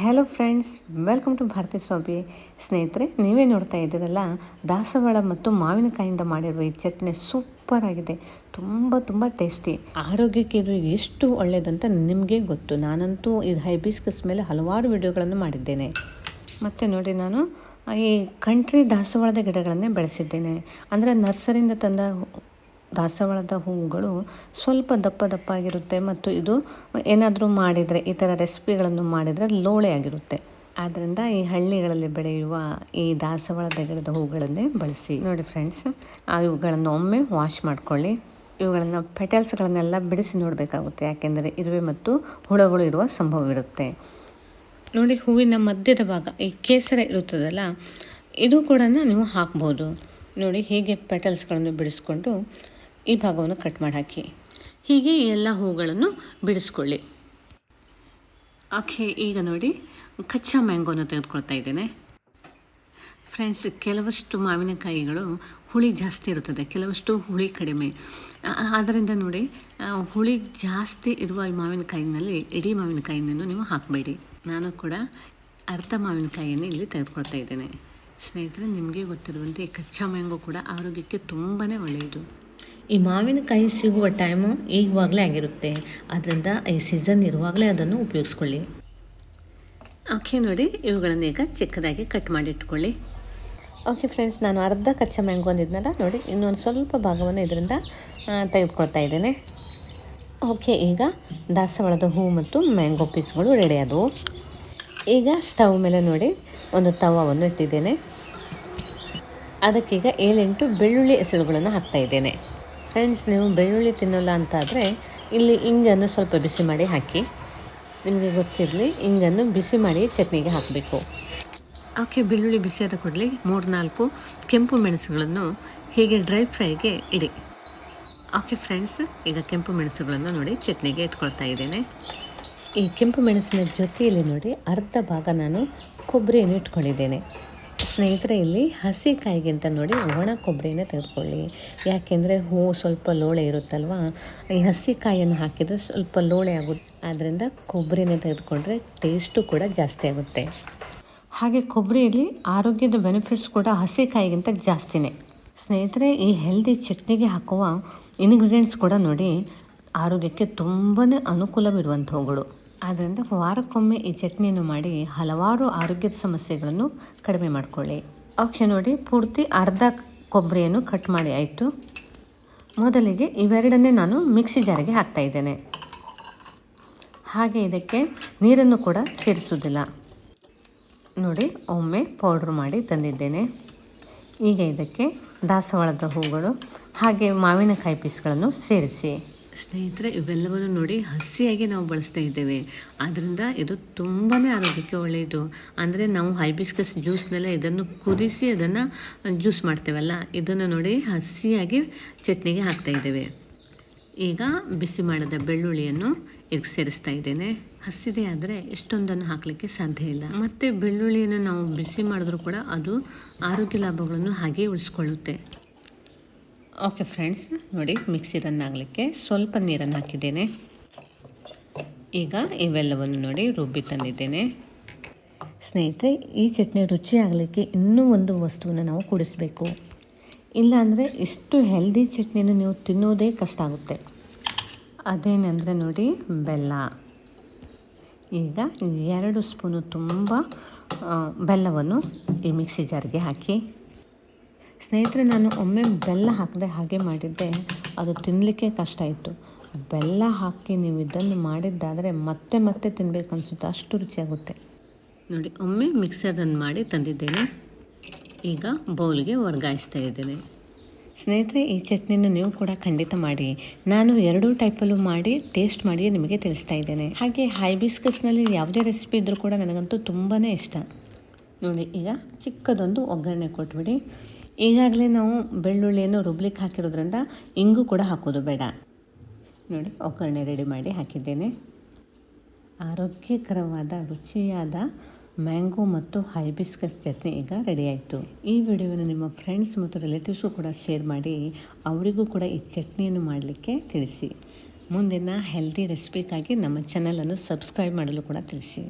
Hello friends welcome to Bharathi Swamy ಸ್ನೇಹಿತರೆ ನೀವೇ ನೋಡ್ತಾ ಇದ್ದೀರಲ್ಲ, ದಾಸವಾಳ ಮತ್ತು ಮಾವಿನಕಾಯಿಂದ ಮಾಡಿರುವ ಈ ಚಟ್ನಿ ಸೂಪರ್ ಆಗಿದೆ. ತುಂಬ ತುಂಬ ಟೇಸ್ಟಿ ಆರೋಗ್ಯಕ್ಕೆ ಇದು ಎಷ್ಟು ಒಳ್ಳೆಯದಂತ ನಿಮಗೆ ಗೊತ್ತು. ನಾನಂತೂ ಇದು ಹೈಬಿಸ್ಕಸ್ ಮೇಲೆ ಹಲವಾರು ವಿಡಿಯೋಗಳನ್ನು ಮಾಡಿದ್ದೇನೆ. ಮತ್ತು ನೋಡಿ ನಾನು, ಈ ಕಂಟ್ರಿ ದಾಸವಾಳದ ಗಿಡಗಳನ್ನೇ ಬೆಳೆಸಿದ್ದೇನೆ. ಅಂದರೆ ನರ್ಸರಿಯಿಂದ ತಂದ ದಾಸವಾಳದ ಹೂವುಗಳು ಸ್ವಲ್ಪ ದಪ್ಪ ದಪ್ಪ ಆಗಿರುತ್ತೆ ಮತ್ತು ಇದು ಏನಾದರೂ ಮಾಡಿದರೆ, ಈ ಥರ ರೆಸಿಪಿಗಳನ್ನು ಮಾಡಿದರೆ ಲೋಳೆ ಆಗಿರುತ್ತೆ. ಆದ್ದರಿಂದ ಈ ಹಳ್ಳಿಗಳಲ್ಲಿ ಬೆಳೆಯುವ ಈ ದಾಸವಾಳದ ಗಿಡದ ಹೂಗಳನ್ನೇ ಬಳಸಿ. ನೋಡಿ ಫ್ರೆಂಡ್ಸ್ ಇವುಗಳನ್ನು ಒಮ್ಮೆ ವಾಶ್ ಮಾಡ್ಕೊಳ್ಳಿ. ಇವುಗಳನ್ನು ಪೆಟಲ್ಸ್ಗಳನ್ನೆಲ್ಲ ಬಿಡಿಸಿ ನೋಡಬೇಕಾಗುತ್ತೆ, ಯಾಕೆಂದರೆ ಇರುವೆ ಮತ್ತು ಹುಳಗಳು ಇರುವ ಸಂಭವವಿರುತ್ತೆ. ನೋಡಿ, ಹೂವಿನ ಮಧ್ಯದ ಭಾಗ, ಈ ಕೇಸರ ಇರುತ್ತದಲ್ಲ, ಇದು ಕೂಡ ನೀವು ಹಾಕ್ಬೋದು. ನೋಡಿ, ಹೀಗೆ ಪೆಟಲ್ಸ್ಗಳನ್ನು ಬಿಡಿಸ್ಕೊಂಡು ಈ ಭಾಗವನ್ನು ಕಟ್ ಮಾಡಿ ಹಾಕಿ ಹೀಗೆ ಎಲ್ಲ ಹೂಗಳನ್ನು ಬಿಡಿಸ್ಕೊಳ್ಳಿ. ಓಕೆ ಈಗ ನೋಡಿ ಕಚ್ಚಾ ಮ್ಯಾಂಗೋನ ತೆಗೆದುಕೊಳ್ತಾ ಇದ್ದೇನೆ. ಫ್ರೆಂಡ್ಸ್ ಕೆಲವಷ್ಟು ಮಾವಿನಕಾಯಿಗಳು ಹುಳಿ ಜಾಸ್ತಿ ಇರುತ್ತದೆ ಕೆಲವಷ್ಟು ಹುಳಿ ಕಡಿಮೆ. ಆದ್ದರಿಂದ ನೋಡಿ ಹುಳಿ ಜಾಸ್ತಿ ಇಡುವ ಈ ಮಾವಿನಕಾಯಿನಲ್ಲಿ ಇಡೀ ಮಾವಿನಕಾಯಿಯನ್ನು ನೀವು ಹಾಕಬೇಡಿ. ನಾನು ಕೂಡ ಅರ್ಧ ಮಾವಿನಕಾಯಿಯನ್ನು ಇಲ್ಲಿ ತೆಗೆದುಕೊಳ್ತಾ ಇದ್ದೇನೆ. ಸ್ನೇಹಿತರೆ ನಿಮಗೆ ಗೊತ್ತಿರುವಂತೆ ಕಚ್ಚಾ ಮ್ಯಾಂಗೋ ಕೂಡ ಆರೋಗ್ಯಕ್ಕೆ ತುಂಬಾ ಒಳ್ಳೆಯದು. ಈ ಮಾವಿನಕಾಯಿ ಸಿಗುವ ಟೈಮು ಈಗವಾಗಲೇ ಆಗಿರುತ್ತೆ. ಆದ್ದರಿಂದ ಈ ಸೀಸನ್ ಇರುವಾಗಲೇ ಅದನ್ನು ಉಪಯೋಗಿಸ್ಕೊಳ್ಳಿ. ಓಕೆ ನೋಡಿ ಇವುಗಳನ್ನು ಈಗ ಚಿಕ್ಕದಾಗಿ ಕಟ್ ಮಾಡಿ ಇಟ್ಕೊಳ್ಳಿ. ಓಕೆ ಫ್ರೆಂಡ್ಸ್ ನಾನು ಅರ್ಧ ಕಚ್ಚಾ ಮ್ಯಾಂಗೋ ಅಂದಿದ್ನಲ್ಲ ನೋಡಿ ಇನ್ನೊಂದು ಸ್ವಲ್ಪ ಭಾಗವನ್ನು ಇದರಿಂದ ತೆಗೆದುಕೊಳ್ತಾ ಇದ್ದೇನೆ. ಓಕೆ ಈಗ ದಾಸವಾಳದ ಹೂ ಮತ್ತು ಮ್ಯಾಂಗೋ ಪೀಸ್ಗಳು ರೆಡಿ ಆದವು. ಈಗ ಸ್ಟವ್ ಮೇಲೆ ನೋಡಿ ಒಂದು ತವವನ್ನು ಇಟ್ಟಿದ್ದೇನೆ. ಅದಕ್ಕೀಗ ಏಳೆಂಟು ಬೆಳ್ಳುಳ್ಳಿ ಎಸಳುಗಳನ್ನು ಹಾಕ್ತಾ ಇದ್ದೇನೆ. ಫ್ರೆಂಡ್ಸ್ ನೀವು ಬೆಳ್ಳುಳ್ಳಿ ತಿನ್ನೋಲ್ಲ ಅಂತಾದರೆ ಇಲ್ಲಿ ಇಂಗನ್ನು ಸ್ವಲ್ಪ ಬಿಸಿ ಮಾಡಿ ಹಾಕಿ. ನಿಮಗೆ ಗೊತ್ತಿರಲಿ, ಇಂಗನ್ನು ಬಿಸಿ ಮಾಡಿ ಚಟ್ನಿಗೆ ಹಾಕಬೇಕು. ಆಕೆ ಬೆಳ್ಳುಳ್ಳಿ ಬಿಸಿಯಾದ ಕೂಡಲೇ ಮೂರು ನಾಲ್ಕು ಕೆಂಪು ಮೆಣಸುಗಳನ್ನು ಹೀಗೆ ಡ್ರೈ ಫ್ರೈಗೆ ಇಡಿ. ಓಕೆ ಫ್ರೆಂಡ್ಸ್ ಈಗ ಕೆಂಪು ಮೆಣಸುಗಳನ್ನು ನೋಡಿ ಚಟ್ನಿಗೆ ಇಟ್ಕೊಳ್ತಾ ಇದ್ದೇನೆ. ಈ ಕೆಂಪು ಮೆಣಸಿನ ಜೊತೆಯಲ್ಲಿ ನೋಡಿ ಅರ್ಧ ಭಾಗ ನಾನು ಕೊಬ್ಬರಿಯನ್ನು ಇಟ್ಕೊಂಡಿದ್ದೇನೆ. ಸ್ನೇಹಿತರೆ, ಇಲ್ಲಿ ಹಸಿ ಕಾಯಿಗಿಂತ ನೋಡಿ ಒಣ ಕೊಬ್ಬರಿನ ತೆಗೆದುಕೊಳ್ಳಿ. ಯಾಕೆಂದರೆ ಹೂವು ಸ್ವಲ್ಪ ಲೋಳೆ ಇರುತ್ತಲ್ವ? ಈ ಹಸಿ ಕಾಯಿಯನ್ನು ಹಾಕಿದರೆ ಸ್ವಲ್ಪ ಲೋಳೆ ಆಗುತ್ತೆ ಆದ್ದರಿಂದ ಕೊಬ್ಬರಿನ ತೆಗೆದುಕೊಂಡ್ರೆ ಟೇಸ್ಟು ಕೂಡ ಜಾಸ್ತಿ ಆಗುತ್ತೆ. ಹಾಗೆ ಕೊಬ್ಬರಿಯಲ್ಲಿ ಆರೋಗ್ಯದ ಬೆನಿಫಿಟ್ಸ್ ಕೂಡ ಹಸಿ ಕಾಯಿಗಿಂತ ಜಾಸ್ತಿನೇ. ಸ್ನೇಹಿತರೆ, ಈ ಹೆಲ್ದಿ ಚಟ್ನಿಗೆ ಹಾಕುವ ಇಂಗ್ರೀಡಿಯೆಂಟ್ಸ್ ಕೂಡ ನೋಡಿ ಆರೋಗ್ಯಕ್ಕೆ ತುಂಬಾ ಅನುಕೂಲವಿರುವಂಥವುಗಳು. ಆದ್ದರಿಂದ ವಾರಕ್ಕೊಮ್ಮೆ ಈ ಚಟ್ನಿಯನ್ನು ಮಾಡಿ ಹಲವಾರು ಆರೋಗ್ಯದ ಸಮಸ್ಯೆಗಳನ್ನು ಕಡಿಮೆ ಮಾಡಿಕೊಳ್ಳಿ. ಓಕೆ, ನೋಡಿ, ಪೂರ್ತಿ ಅರ್ಧ ಕೊಬ್ಬರಿಯನ್ನು ಕಟ್ ಮಾಡಿ ಆಯಿತು. ಮೊದಲಿಗೆ ಇವೆರಡನ್ನೇ ನಾನು ಮಿಕ್ಸಿ ಜಾರಿಗೆ ಹಾಕ್ತಾ ಇದ್ದೇನೆ. ಹಾಗೆ ಇದಕ್ಕೆ ನೀರನ್ನು ಕೂಡ ಸೇರಿಸುವುದಿಲ್ಲ. ನೋಡಿ, ಒಮ್ಮೆ ಪೌಡ್ರ್ ಮಾಡಿ ತಂದಿದ್ದೇನೆ. ಈಗ ಇದಕ್ಕೆ ದಾಸವಾಳದ ಹೂಗಳು ಹಾಗೆ ಮಾವಿನಕಾಯಿ ಪೀಸ್ಗಳನ್ನು ಸೇರಿಸಿ. ಸ್ನೇಹಿತರೆ, ಇವೆಲ್ಲವನ್ನು ನೋಡಿ ಹಸಿಯಾಗಿ ನಾವು ಬಳಸ್ತಾ ಇದ್ದೇವೆ. ಆದ್ದರಿಂದ ಇದು ತುಂಬಾ ಆರೋಗ್ಯಕ್ಕೆ ಒಳ್ಳೆಯದು ಅಂದರೆ ನಾವು ಹೈಬಿಸ್ಕಸ್ ಜ್ಯೂಸ್ನೆಲ್ಲ ಇದನ್ನು ಕುದಿಸಿ ಅದನ್ನು ಜ್ಯೂಸ್ ಮಾಡ್ತೇವಲ್ಲ, ಇದನ್ನು ನೋಡಿ ಹಸಿಯಾಗಿ ಚಟ್ನಿಗೆ ಹಾಕ್ತಾ ಇದ್ದೇವೆ. ಈಗ ಬಿಸಿ ಮಾಡಿದ ಬೆಳ್ಳುಳ್ಳಿಯನ್ನು ಇದಕ್ಕೆ ಸೇರಿಸ್ತಾ ಇದ್ದೇನೆ. ಹಸಿದೆ ಆದರೆ ಇಷ್ಟೊಂದನ್ನು ಹಾಕಲಿಕ್ಕೆ ಸಾಧ್ಯ ಇಲ್ಲ. ಮತ್ತು ಬೆಳ್ಳುಳ್ಳಿಯನ್ನು ನಾವು ಬಿಸಿ ಮಾಡಿದ್ರೂ ಕೂಡ ಅದು ಆರೋಗ್ಯ ಲಾಭಗಳನ್ನು ಹಾಗೆ ಉಳಿಸ್ಕೊಳ್ಳುತ್ತೆ. ಓಕೆ ಫ್ರೆಂಡ್ಸ್ ನೋಡಿ ಮಿಕ್ಸಿ ರನ್ ಆಗಲಿಕ್ಕೆ ಸ್ವಲ್ಪ ನೀರನ್ನು ಹಾಕಿದ್ದೇನೆ. ಈಗ ಇವೆಲ್ಲವನ್ನು ನೋಡಿ ರುಬ್ಬಿ ತಂದಿದ್ದೇನೆ. ಸ್ನೇಹಿತರೆ, ಈ ಚಟ್ನಿ ರುಚಿ ಆಗಲಿಕ್ಕೆ ಇನ್ನೂ ಒಂದು ವಸ್ತುವನ್ನು ನಾವು ಕೂಡಿಸಬೇಕು. ಇಲ್ಲಾಂದರೆ ಇಷ್ಟು ಹೆಲ್ದಿ ಚಟ್ನಿಯನ್ನು ನೀವು ತಿನ್ನೋದೇ ಕಷ್ಟ ಆಗುತ್ತೆ. ಅದೇನೆಂದರೆ ನೋಡಿ, ಬೆಲ್ಲ. ಈಗ ಎರಡು ಸ್ಪೂನು ತುಂಬ ಬೆಲ್ಲವನ್ನು ಈ ಮಿಕ್ಸಿ ಜಾರ್ಗೆ ಹಾಕಿ ಸ್ನೇಹಿತರೆ ನಾನು ಒಮ್ಮೆ ಬೆಲ್ಲ ಹಾಕದೆ ಹಾಗೆ ಮಾಡಿದ್ದೆ. ಅದು ತಿನ್ನಲಿಕ್ಕೆ ಕಷ್ಟ ಇತ್ತು. ಬೆಲ್ಲ ಹಾಕಿ ನೀವು ಇದನ್ನು ಮಾಡಿದ್ದಾದರೆ ಮತ್ತೆ ಮತ್ತೆ ತಿನ್ನಬೇಕು ಅನಿಸುತ್ತೆ ಅಷ್ಟು ರುಚಿಯಾಗುತ್ತೆ. ನೋಡಿ ಒಮ್ಮೆ ಮಿಕ್ಸರನ್ನು ಮಾಡಿ ತಂದಿದ್ದೇನೆ. ಈಗ ಬೌಲ್ಗೆ ವರ್ಗಾಯಿಸ್ತಾ ಇದ್ದೇನೆ. ಸ್ನೇಹಿತರೆ ಈ ಚಟ್ನಿನ ನೀವು ಕೂಡ ಖಂಡಿತ ಮಾಡಿ. ನಾನು ಎರಡೂ ಟೈಪಲ್ಲೂ ಮಾಡಿ ಟೇಸ್ಟ್ ಮಾಡಿ ನಿಮಗೆ ತಿಳಿಸ್ತಾ ಇದ್ದೇನೆ. ಹಾಗೆ ಹೈಬಿಸ್ಕಸ್ನಲ್ಲಿ ಯಾವುದೇ ರೆಸಿಪಿ ಇದ್ದರೂ ಕೂಡ ನನಗಂತೂ ತುಂಬಾ ಇಷ್ಟ. ನೋಡಿ ಈಗ ಚಿಕ್ಕದೊಂದು ಒಗ್ಗರಣೆ ಕೊಟ್ಬಿಡಿ. ಈಗಾಗಲೇ ನಾವು ಬೆಳ್ಳುಳ್ಳಿಯನ್ನು ರುಬ್ಲಿಕ್ಕೆ ಹಾಕಿರೋದ್ರಿಂದ ಇಂಗು ಕೂಡ ಹಾಕೋದು ಬೇಡ. ನೋಡಿ, ಒಗ್ಗರಣೆ ರೆಡಿ ಮಾಡಿ ಹಾಕಿದ್ದೇನೆ. ಆರೋಗ್ಯಕರವಾದ, ರುಚಿಯಾದ ಮ್ಯಾಂಗೋ ಮತ್ತು ಹೈಬಿಸ್ಕಸ್ ಚಟ್ನಿ ಈಗ ರೆಡಿ ಆಯಿತು. ಈ ವಿಡಿಯೋವನ್ನು ನಿಮ್ಮ ಫ್ರೆಂಡ್ಸ್ ಮತ್ತು ರಿಲೇಟಿವ್ಸ್ಗೂ ಕೂಡ ಶೇರ್ ಮಾಡಿ, ಅವರಿಗೂ ಕೂಡ ಈ ಚಟ್ನಿಯನ್ನು ಮಾಡಲಿಕ್ಕೆ ತಿಳಿಸಿ. ಮುಂದಿನ ಹೆಲ್ದಿ ರೆಸಿಪಿಗಾಗಿ ನಮ್ಮ ಚಾನಲನ್ನು ಸಬ್ಸ್ಕ್ರೈಬ್ ಮಾಡಲು ಕೂಡ ತಿಳಿಸಿ.